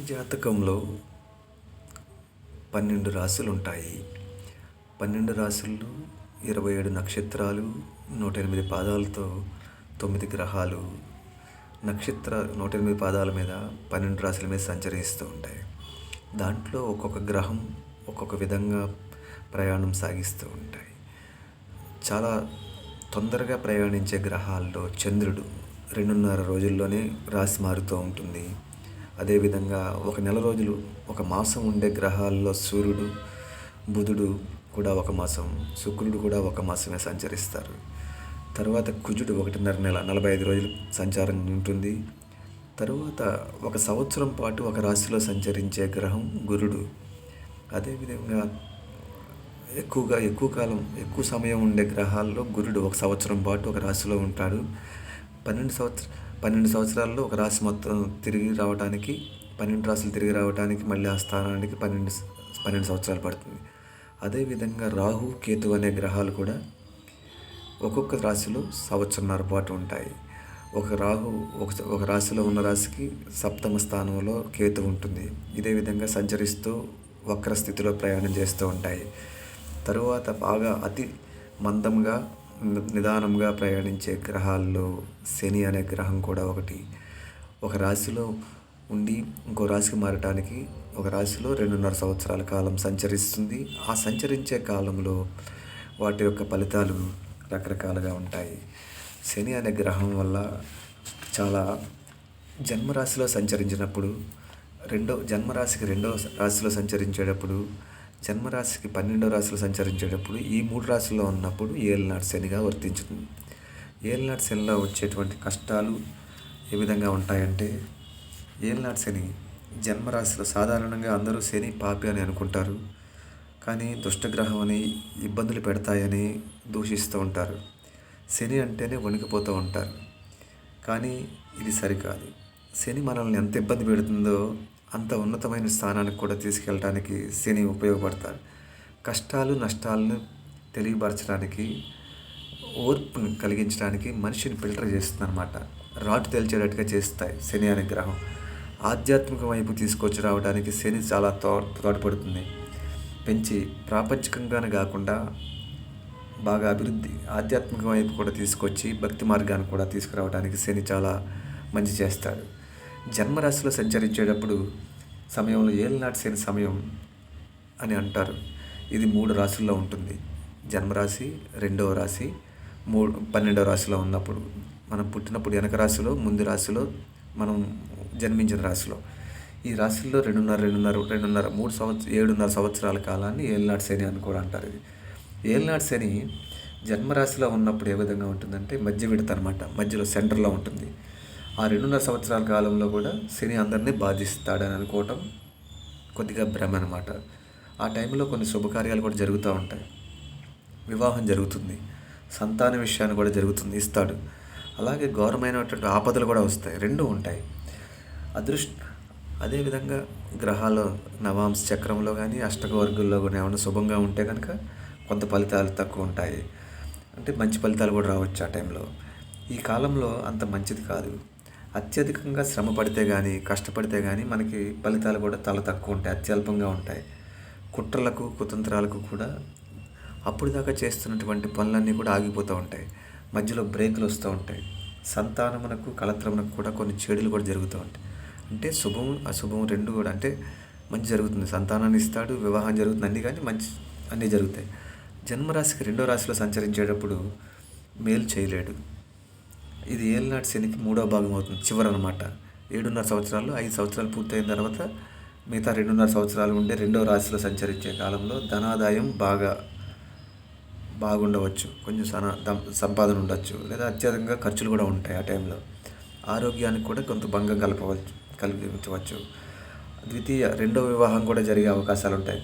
జాతకంలో పన్నెండు రాశులు ఉంటాయి పన్నెండు రాశుల్లో ఇరవై ఏడు నక్షత్రాలు నూట ఎనిమిది పాదాలతో తొమ్మిది గ్రహాలు నక్షత్ర నూట ఎనిమిది పాదాల మీద పన్నెండు రాశుల మీద సంచరిస్తూ ఉంటాయి. దాంట్లో ఒక్కొక్క గ్రహం ఒక్కొక్క విధంగా ప్రయాణం సాగిస్తూ ఉంటాయి. చాలా తొందరగా ప్రయాణించే గ్రహాల్లో చంద్రుడు రెండున్నర రోజుల్లోనే రాశి మారుతూ ఉంటుంది. అదేవిధంగా ఒక నెల రోజులు ఒక మాసం ఉండే గ్రహాల్లో సూర్యుడు బుధుడు కూడా ఒక మాసం శుక్రుడు కూడా ఒక మాసమే సంచరిస్తారు. తర్వాత కుజుడు ఒకటిన్నర నెల నలభై ఐదు రోజులు సంచారం ఉంటుంది. తరువాత ఒక సంవత్సరం పాటు ఒక రాశిలో సంచరించే గ్రహం గురుడు. అదేవిధంగా ఎక్కువగా ఎక్కువ కాలం ఎక్కువ సమయం ఉండే గ్రహాల్లో గురుడు ఒక సంవత్సరం పాటు ఒక రాశిలో ఉంటాడు. పన్నెండు సంవత్సరం పన్నెండు సంవత్సరాల్లో ఒక రాశి మొత్తం తిరిగి రావడానికి పన్నెండు రాశులు తిరిగి రావడానికి మళ్ళీ ఆ స్థానానికి పన్నెండు పన్నెండు సంవత్సరాలు పడుతుంది. అదేవిధంగా రాహు కేతు అనే గ్రహాలు కూడా ఒక్కొక్క రాశిలో సంవత్సరంన్నర పాటు ఉంటాయి. ఒక రాహు ఒక ఒక రాశిలో ఉన్న రాశికి సప్తమ స్థానంలో కేతు ఉంటుంది. ఇదే విధంగా సంచరిస్తూ వక్ర స్థితిలో ప్రయాణం చేస్తూ ఉంటాయి. తరువాత బాగా అతి మందంగా నిదానంగా ప్రయాణించే గ్రహాల్లో శని అనే గ్రహం కూడా ఒకటి. ఒక రాశిలో ఉండి ఇంకో రాశికి మారటానికి ఒక రాశిలో రెండున్నర సంవత్సరాల కాలం సంచరిస్తుంది. ఆ సంచరించే కాలంలో వాటి యొక్క ఫలితాలు రకరకాలుగా ఉంటాయి. శని అనే గ్రహం వల్ల చాలా జన్మరాశిలో సంచరించినప్పుడు రెండో జన్మరాశికి రెండో రాశిలో సంచరించేటప్పుడు జన్మరాశికి పన్నెండో రాశులు సంచరించేటప్పుడు ఈ మూడు రాశుల్లో ఉన్నప్పుడు ఏలినాటి శనిగా వర్తించుతుంది. ఏలినాటి శనిలో వచ్చేటువంటి కష్టాలు ఏ విధంగా ఉంటాయంటే ఏలినాటి శని జన్మరాశిలో సాధారణంగా అందరూ శని పాపి అని అనుకుంటారు. కానీ దుష్టగ్రహం అని ఇబ్బందులు పెడతాయని దూషిస్తూ ఉంటారు. శని అంటేనే వణికిపోతూ ఉంటారు. కానీ ఇది సరికాదు. శని మనల్ని ఎంత ఇబ్బంది పెడుతుందో అంత ఉన్నతమైన స్థానానికి కూడా తీసుకెళ్ళడానికి శని ఉపయోగపడతారు కష్టాలు నష్టాలను తెలియపరచడానికి ఓర్పును కలిగించడానికి మనిషిని ఫిల్టర్ చేస్తుంది అనమాట రాటు తెలిచేటట్టుగా చేస్తాయి శని అనే గ్రహం ఆధ్యాత్మిక వైపు తీసుకొచ్చి రావడానికి శని చాలా తో తోడ్పడుతుంది. పెంచి ప్రాపంచికంగానే కాకుండా బాగా అభివృద్ధి ఆధ్యాత్మిక వైపు కూడా తీసుకొచ్చి భక్తి మార్గాన్ని కూడా తీసుకురావడానికి శని చాలా మంచి చేస్తాడు. జన్మరాశిలో సంచరించేటప్పుడు సమయంలో ఏలినాటి సమయం అని అంటారు. ఇది మూడు రాశుల్లో ఉంటుంది. జన్మరాశి రెండవ రాశి మూడు పన్నెండవ రాశిలో ఉన్నప్పుడు. మనం పుట్టినప్పుడు వెనక రాశిలో ముందు రాశిలో మనం జన్మించిన రాశిలో. ఈ రాశుల్లో రెండున్నర రెండున్నర రెండున్నర మూడు సంవత్సర ఏడున్నర సంవత్సరాల కాలాన్ని ఏళ్ళనాటి శని అని కూడా అంటారు ఇది. ఏళ్ళనాటి శని జన్మరాశిలో ఉన్నప్పుడు ఏ విధంగా ఉంటుందంటే మధ్య విడత అనమాట మధ్యలో సెంటర్లో ఉంటుంది. ఆ రెండున్నర సంవత్సరాల కాలంలో కూడా శని అందరినీ బాధిస్తాడని అనుకోవటం కొద్దిగా భ్రమ అనమాట ఆ టైంలో కొన్ని శుభకార్యాలు కూడా జరుగుతూ ఉంటాయి. వివాహం జరుగుతుంది. సంతాన విషయాన్ని కూడా జరుగుతుంది ఇస్తాడు. అలాగే ఘోరమైనటువంటి ఆపదలు కూడా వస్తాయి. రెండు ఉంటాయి. అదృష్ట అదేవిధంగా గ్రహాలు నవాంశ చక్రంలో కానీ అష్టకవర్గుల్లో కానీ ఏమైనా శుభంగా ఉంటే కనుక కొంత ఫలితాలు తక్కువ ఉంటాయి. అంటే మంచి ఫలితాలు కూడా రావచ్చు ఆ టైంలో. ఈ కాలంలో అంత మంచిది కాదు. అత్యధికంగా శ్రమ పడితే కానీ కష్టపడితే కానీ మనకి ఫలితాలు కూడా చాలా తక్కువ ఉంటాయి అత్యల్పంగా ఉంటాయి. కుట్రలకు కుతంత్రాలకు కూడా అప్పుడు దాకా చేస్తున్నటువంటి పనులన్నీ కూడా ఆగిపోతూ ఉంటాయి. మధ్యలో బ్రేకులు వస్తూ ఉంటాయి. సంతానమునకు కలత్రమునకు కూడా కొన్ని చెడులు కూడా జరుగుతూ ఉంటాయి. అంటే శుభం అశుభం రెండు కూడా అంటే మంచి జరుగుతుంది. సంతానాన్ని ఇస్తాడు వివాహం జరుగుతుంది అన్నీ కానీ మంచి అన్నీ జరుగుతాయి. జన్మరాశికి రెండో రాశిలో సంచరించేటప్పుడు మేలు చేయలేడు. ఇది ఏలినాటి శనికి మూడో భాగం అవుతుంది చివరి అనమాట ఏడున్నర సంవత్సరాలు ఐదు సంవత్సరాలు పూర్తయిన తర్వాత మిగతా రెండున్నర సంవత్సరాలు ఉండే రెండో రాశిలో సంచరించే కాలంలో ధనాదాయం బాగా బాగుండవచ్చు. కొంచెం సన దం- సంపాదన ఉండొచ్చు. లేదా అత్యధికంగా ఖర్చులు కూడా ఉంటాయి ఆ టైంలో. ఆరోగ్యానికి కూడా కొంత భంగం కలపవచ్చు కలిగించవచ్చు. ద్వితీయ రెండో వివాహం కూడా జరిగే అవకాశాలు ఉంటాయి.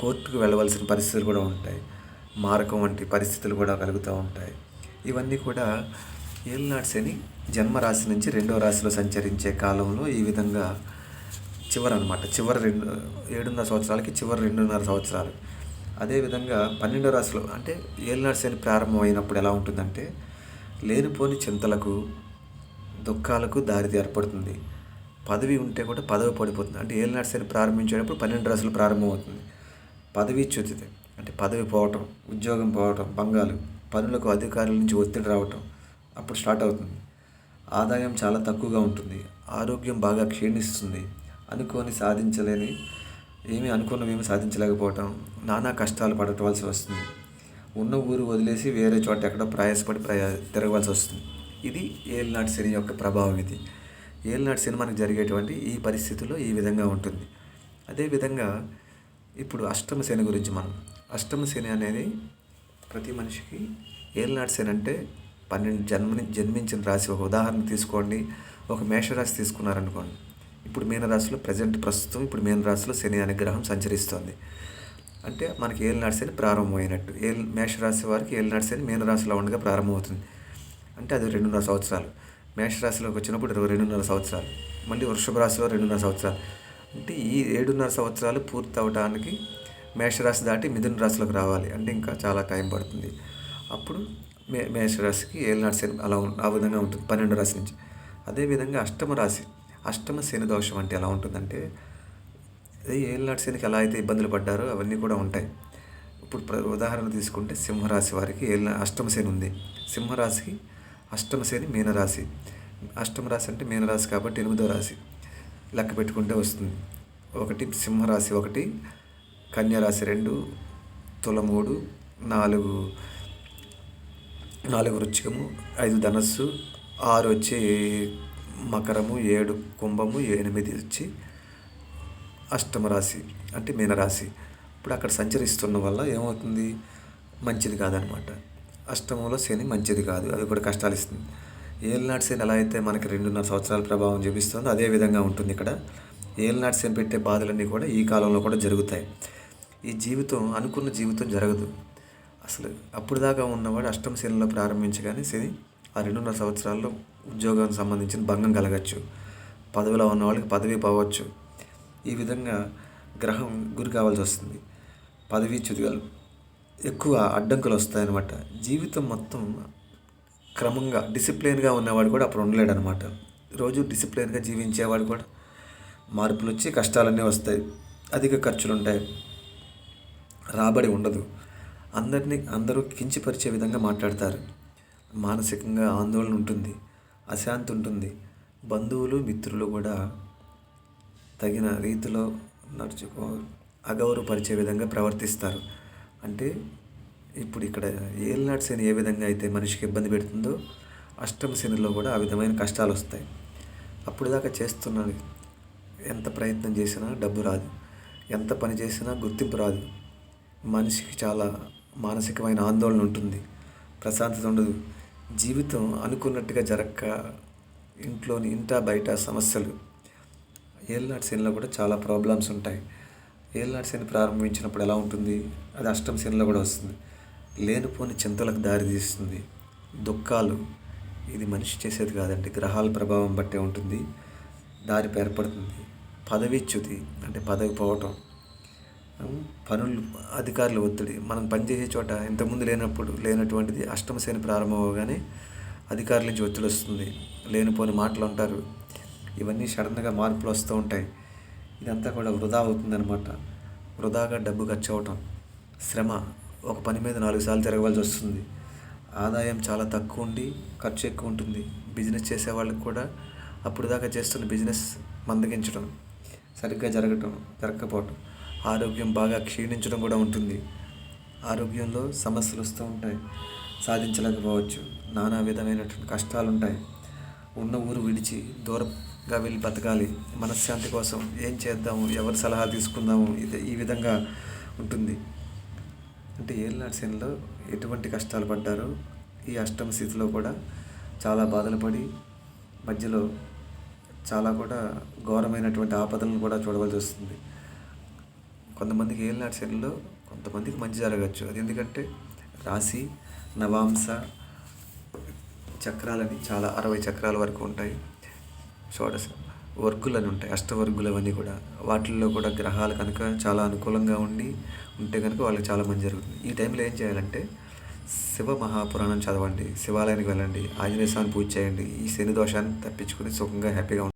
కోర్టుకు వెళ్ళవలసిన పరిస్థితులు కూడా ఉంటాయి. మారకం వంటి పరిస్థితులు కూడా కలుగుతూ ఉంటాయి. ఇవన్నీ కూడా ఏలినాటి శని జన్మరాశి నుంచి రెండో రాశిలో సంచరించే కాలంలో ఈ విధంగా చివరి అనమాట చివరి రెండు ఏడున్నర సంవత్సరాలకి చివరి రెండున్నర సంవత్సరాలు. అదేవిధంగా పన్నెండో రాశిలో అంటే ఏలినాటి శని ప్రారంభమైనప్పుడు ఎలా ఉంటుందంటే లేనిపోని చింతలకు దుఃఖాలకు దారి ఏర్పడుతుంది. పదవి ఉంటే కూడా పదవి పడిపోతుంది. అంటే ఏలినాటి శని ప్రారంభించేటప్పుడు పన్నెండు రాశులు ప్రారంభమవుతుంది పదవి చ్యుతితే అంటే పదవి పోవటం ఉద్యోగం పోవటం భంగాలు పనులకు అధికారుల నుంచి ఒత్తిడి రావటం అప్పుడు స్టార్ట్ అవుతుంది. ఆదాయం చాలా తక్కువగా ఉంటుంది. ఆరోగ్యం బాగా క్షీణిస్తుంది. అనుకోని సాధించలేని ఏమీ అనుకున్నవేమి సాధించలేకపోవటం నానా కష్టాలు పడటవలసి వస్తుంది. ఉన్న ఊరు వదిలేసి వేరే చోట ఎక్కడో ప్రయాసపడి ప్రయా తిరగవలసి వస్తుంది. ఇది ఏలినాటి శని యొక్క ప్రభావం ఇది. ఏలినాటి శని జరిగేటువంటి ఈ పరిస్థితుల్లో ఈ విధంగా ఉంటుంది. అదేవిధంగా ఇప్పుడు అష్టమ శని గురించి మనం. అష్టమ శని అనేది ప్రతి మనిషికి ఏలినాటి శని అంటే పన్నెండు జన్మని జన్మించిన రాశి ఒక ఉదాహరణ తీసుకోండి. ఒక మేషరాశి తీసుకున్నారనుకోండి. ఇప్పుడు మీనరాశిలో ప్రజెంట్ ప్రస్తుతం ఇప్పుడు మీనరాశిలో శని అనే గ్రహం సంచరిస్తోంది. అంటే మనకి ఏలినాడు శని ప్రారంభమైనట్టు. ఏల్ మేషరాశి వారికి ఏలినాడు శని మీనరాశిలో ఉండగా ప్రారంభమవుతుంది. అంటే అది రెండున్నర సంవత్సరాలు. మేషరాశిలోకి వచ్చినప్పుడు ఇరవై రెండున్నర సంవత్సరాలు. మళ్ళీ వృషభ రాశిలో రెండున్నర సంవత్సరాలు. అంటే ఈ ఏడున్నర సంవత్సరాలు పూర్తి అవడానికి మేషరాశి దాటి మిథున రాశిలోకి రావాలి. అంటే ఇంకా చాలా టైం పడుతుంది. అప్పుడు మే మేషరాశికి ఏలనాడు శని అలా ఆ విధంగా ఉంటుంది పన్నెండు రాశి నుంచి. అదేవిధంగా అష్టమ రాశి అష్టమ శని దోషం అంటే ఎలా ఉంటుందంటే అదే ఏలనాడు శనికి ఎలా అయితే ఇబ్బందులు పడ్డారో అవన్నీ కూడా ఉంటాయి. ఇప్పుడు ఉదాహరణ తీసుకుంటే సింహరాశి వారికి ఏళ్ళ అష్టమ శని ఉంది. సింహరాశికి అష్టమ శని మీనరాశి. అష్టమ రాశి అంటే మీనరాశి కాబట్టి ఎనిమిదో రాశి లెక్క పెట్టుకుంటే వస్తుంది. ఒకటి సింహరాశి ఒకటి కన్యరాశి రెండు తుల మూడు నాలుగు నాలుగు వృచ్చికము ఐదు ధనస్సు ఆరు వచ్చి మకరము ఏడు కుంభము ఎనిమిది వచ్చి అష్టమ రాశి అంటే మీనరాశి. ఇప్పుడు అక్కడ సంచరిస్తున్న వల్ల ఏమవుతుంది? మంచిది కాదనమాట. అష్టమంలో శని మంచిది కాదు అది కూడా కష్టాలు ఇస్తుంది. ఏలినాటి శని ఎలా అయితే మనకి రెండున్నర సంవత్సరాల ప్రభావం చూపిస్తుందో అదే విధంగా ఉంటుంది ఇక్కడ. ఏలినాటి శని పెట్టే బాధలన్నీ కూడా ఈ కాలంలో కూడా జరుగుతాయి. ఈ జీవితం అనుకున్న జీవితం జరగదు. అసలు అప్పుడు దాకా ఉన్నవాడు అష్టమ శనిలో ప్రారంభించగానే శని ఆ రెండున్నర సంవత్సరాల్లో ఉద్యోగానికి సంబంధించిన భంగం కలగచ్చు. పదవిలో ఉన్న వాళ్ళకి పదవి పోవచ్చు. ఈ విధంగా గ్రహం గురి కావాల్సి వస్తుంది. పదవి చ్యుతిగలు ఎక్కువ అడ్డంకులు వస్తాయన్నమాట. జీవితం మొత్తం క్రమంగా డిసిప్లిన్గా ఉన్నవాడు కూడా అప్పుడు ఉండలేడు అనమాట రోజు డిసిప్లిన్గా జీవించేవాడు కూడా మార్పులు వచ్చి కష్టాలన్నీ వస్తాయి. అధిక ఖర్చులు ఉంటాయి రాబడి ఉండదు. అందరినీ అందరూ కించపరిచే విధంగా మాట్లాడతారు. మానసికంగా ఆందోళన ఉంటుంది అశాంతి ఉంటుంది. బంధువులు మిత్రులు కూడా తగిన రీతిలో నడుచుకో అగౌరవపరిచే విధంగా ప్రవర్తిస్తారు. అంటే ఇప్పుడు ఇక్కడ ఏలినాటి శని ఏ విధంగా అయితే మనిషికి ఇబ్బంది పెడుతుందో అష్టమ శనిలో కూడా ఆ విధమైన కష్టాలు వస్తాయి. అప్పుడు దాకా చేస్తున్నాను ఎంత ప్రయత్నం చేసినా డబ్బు రాదు. ఎంత పని చేసినా గుర్తింపు రాదు. మనిషికి చాలా మానసికమైన ఆందోళన ఉంటుంది. ప్రశాంతత ఉండదు. జీవితం అనుకున్నట్టుగా జరక్క ఇంట్లోని ఇంట బయట సమస్యలు. ఏళ్ళనాటి శనిలో కూడా చాలా ప్రాబ్లమ్స్ ఉంటాయి. ఏళ్ళనాటి శని ప్రారంభించినప్పుడు ఎలా ఉంటుంది? అది అష్టమ శనిలో కూడా వస్తుంది. లేనిపోని చింతలకు దారి తీస్తుంది. దుఃఖాలు. ఇది మనిషి చేసేది కాదండి. గ్రహాల ప్రభావం బట్టే ఉంటుంది. దారి ఏర్పడుతుంది. పదవి చ్యుతి అంటే పదవి పోవటం. పనులు అధికారుల ఒత్తిడి. మనం పనిచేసే చోట ఇంతకుముందు లేనప్పుడు లేనటువంటిది అష్టమశని ప్రారంభం అవగానే అధికారుల నుంచి ఒత్తిడి వస్తుంది. లేనిపోని మాటలు అంటారు. ఇవన్నీ సడన్గా మార్పులు వస్తూ ఉంటాయి. ఇదంతా కూడా వృధా అవుతుందన్నమాట. వృధాగా డబ్బు ఖర్చు అవటం శ్రమ ఒక పని మీద నాలుగు సార్లు తిరగవలసి వస్తుంది. ఆదాయం చాలా తక్కువ ఉండి ఖర్చు ఎక్కువ ఉంటుంది. బిజినెస్ చేసే వాళ్ళకి కూడా అప్పుడు దాకా చేస్తున్న బిజినెస్ మందగించడం సరిగ్గా జరగటం జరగకపోవటం. ఆరోగ్యం బాగా క్షీణించడం కూడా ఉంటుంది. ఆరోగ్యంలో సమస్యలు వస్తూ ఉంటాయి. సాధించలేకపోవచ్చు. నానా విధమైనటువంటి కష్టాలు ఉంటాయి ఉన్న ఊరు విడిచి దూరంగా వెళ్ళి బతకాలి. మనశ్శాంతి కోసం ఏం చేద్దాము? ఎవరి సలహా తీసుకుందాము? ఇది ఈ విధంగా ఉంటుంది. అంటే ఏలినాటి శనిలో ఎటువంటి కష్టాలు పడ్డారో ఈ అష్టమ స్థితిలో కూడా చాలా బాధలు పడి మధ్యలో చాలా కూడా ఘోరమైనటువంటి ఆపదలను కూడా చూడవలసి వస్తుంది. కొంతమందికి ఏలినాటి శనిలో కొంతమందికి మంచి జరగచ్చు. అది ఎందుకంటే రాశి నవాంశ చక్రాలని చాలా అరవై చక్రాల వరకు ఉంటాయి. షోడశ వర్గులు అని ఉంటాయి. అష్టవర్గులు అవన్నీ కూడా. వాటిల్లో కూడా గ్రహాలు కనుక చాలా అనుకూలంగా ఉండి ఉంటే కనుక వాళ్ళకి చాలా మంచి జరుగుతుంది. ఈ టైంలో ఏం చేయాలంటే శివ మహాపురాణం చదవండి. శివాలయానికి వెళ్ళండి. ఆంజనేయ స్వామిని పూజ చేయండి. ఈ శని దోషాన్ని తప్పించుకుని సుఖంగా హ్యాపీగా ఉండండి.